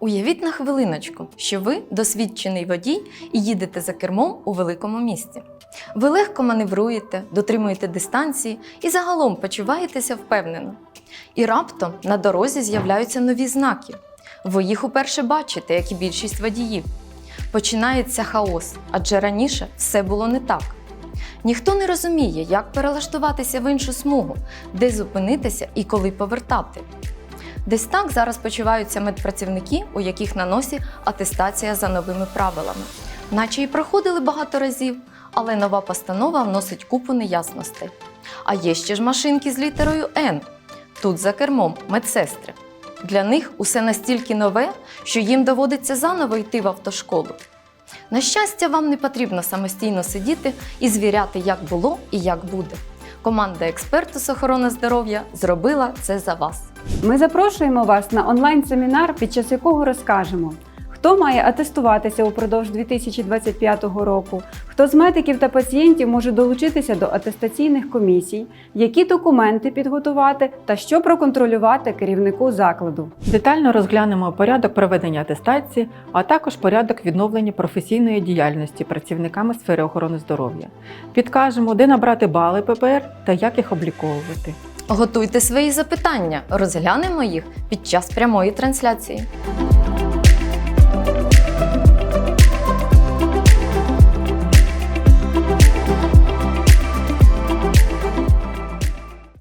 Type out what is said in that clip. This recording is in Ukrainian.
Уявіть на хвилиночку, що ви досвідчений водій і їдете за кермом у великому місті. Ви легко маневруєте, дотримуєте дистанції і загалом почуваєтеся впевнено. І раптом на дорозі з'являються нові знаки. Ви їх уперше бачите, як і більшість водіїв. Починається хаос, адже раніше все було не так. Ніхто не розуміє, як перелаштуватися в іншу смугу, де зупинитися і коли повертати. Десь так зараз почуваються медпрацівники, у яких на носі атестація за новими правилами. Наче і проходили багато разів, але нова постанова вносить купу неясностей. А є ще ж машинки з літерою Н. Тут за кермом медсестри. Для них усе настільки нове, що їм доводиться заново йти в автошколу. На щастя, вам не потрібно самостійно сидіти і звіряти, як було і як буде. Команда експерту з охорони здоров'я зробила це за вас. Ми запрошуємо вас на онлайн-семінар, під час якого розкажемо, хто має атестуватися упродовж 2025 року, хто з медиків та пацієнтів може долучитися до атестаційних комісій, які документи підготувати та що проконтролювати керівнику закладу. Детально розглянемо порядок проведення атестації, а також порядок відновлення професійної діяльності працівниками сфери охорони здоров'я. Підкажемо, де набрати бали ППР та як їх обліковувати. Готуйте свої запитання, розглянемо їх під час прямої трансляції.